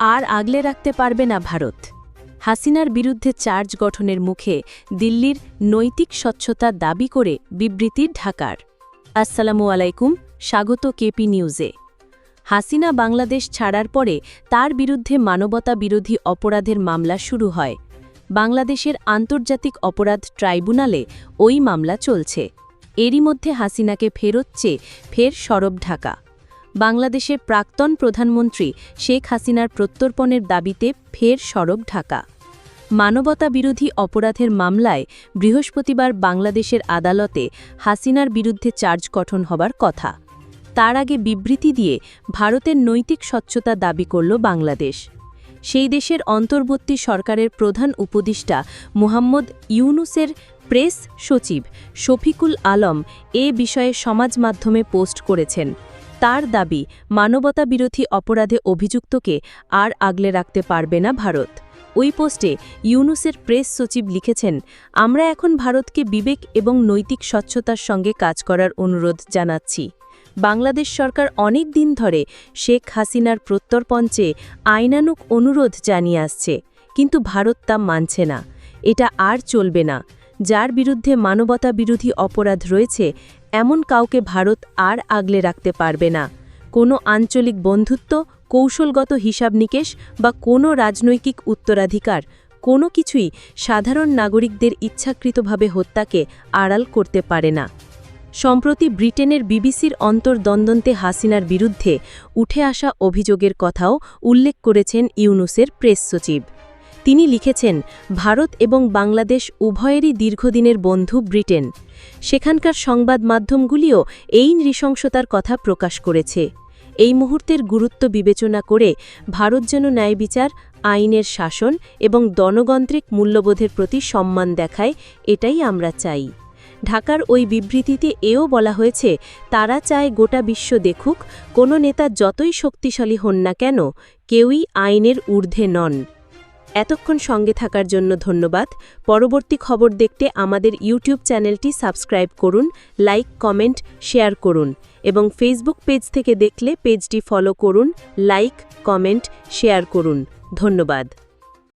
আর আগলে রাখতে পারবে না ভারত। হাসিনার বিরুদ্ধে চার্জ গঠনের মুখে দিল্লির নৈতিক স্বচ্ছতা দাবি করে বিবৃতি ঢাকার। আসসালামু আলাইকুম, স্বাগত কেপি নিউজে। হাসিনা বাংলাদেশ ছাড়ার পরে তার বিরুদ্ধে মানবতা বিরোধী অপরাধের মামলা শুরু হয়। বাংলাদেশের আন্তর্জাতিক অপরাধ ট্রাইব্যুনালে ওই মামলা চলছে। এরই মধ্যে হাসিনাকে ফেরত চেয়ে ফের সরব ঢাকা। বাংলাদেশের প্রাক্তন প্রধানমন্ত্রী শেখ হাসিনার প্রত্যর্পণের দাবিতে ফের সরব ঢাকা। মানবতা বিরোধী অপরাধের মামলায় বৃহস্পতিবার বাংলাদেশের আদালতে হাসিনার বিরুদ্ধে চার্জ গঠন হবার কথা। তার আগে বিবৃতি দিয়ে ভারতের নৈতিক স্বচ্ছতা দাবি করল বাংলাদেশ। সেই দেশের অন্তর্বর্তী সরকারের প্রধান উপদেষ্টা মুহাম্মদ ইউনুসের প্রেস সচিব শফিকুল আলম এ বিষয়ে সমাজ মাধ্যমে পোস্ট করেছেন। তার দাবি মানবতা বিরোধী অপরাধে অভিযুক্তকে আর আগলে রাখতে পারবে না ভারত। ওই পোস্টে ইউনুসের প্রেস সচিব লিখেছেন, আমরা এখন ভারতকে বিবেক এবং নৈতিক স্বচ্ছতার সঙ্গে কাজ করার অনুরোধ জানাচ্ছি। বাংলাদেশ সরকার অনেক দিন ধরে শেখ হাসিনার প্রত্যর্পঞ্চে আইনানুক অনুরোধ জানিয়ে আসছে, কিন্তু ভারত তা মানছে না। এটা আর চলবে না। যার বিরুদ্ধে মানবতা বিরোধী অপরাধ রয়েছে, এমন কাউকে ভারত আর আগলে রাখতে পারবে না। কোনো আঞ্চলিক বন্ধুত্ব, কৌশলগত হিসাব নিকেশ বা কোনো রাজনৈতিক উত্তরাধিকার, কোনো কিছুই সাধারণ নাগরিকদের ইচ্ছাকৃতভাবে হত্যাকে আড়াল করতে পারে না। সম্প্রতি ব্রিটেনের বিবিসির অন্তর্দ্বন্দ্বন্তে হাসিনার বিরুদ্ধে উঠে আসা অভিযোগের কথাও উল্লেখ করেছেন ইউনুসের প্রেস সচিব। তিনি লিখেছেন, ভারত এবং বাংলাদেশ উভয়েরই দীর্ঘদিনের বন্ধু ব্রিটেন। সেখানকার সংবাদ মাধ্যমগুলিও এই নৃশংসতার কথা প্রকাশ করেছে। এই মুহূর্তের গুরুত্ব বিবেচনা করে ভারত যেন ন্যায় বিচার, আইনের শাসন এবং দনগন্ত্রিক মূল্যবোধের প্রতি সম্মান দেখায়, এটাই আমরা চাই। ঢাকার ওই বিবৃতিতে এও বলা হয়েছে, তারা চায় গোটা বিশ্ব দেখুক, কোনো নেতা যতই শক্তিশালী হন না কেন, কেউই আইনের ঊর্ধ্বে নন। এতক্ষণ সঙ্গে থাকার জন্য ধন্যবাদ। পরবর্তী খবর দেখতে আমাদের ইউটিউব চ্যানেলটি সাবস্ক্রাইব করুন, লাইক, কমেন্ট, শেয়ার করুন এবং ফেসবুক পেজ থেকে দেখলে পেজটি ফলো করুন, লাইক, কমেন্ট, শেয়ার করুন। ধন্যবাদ।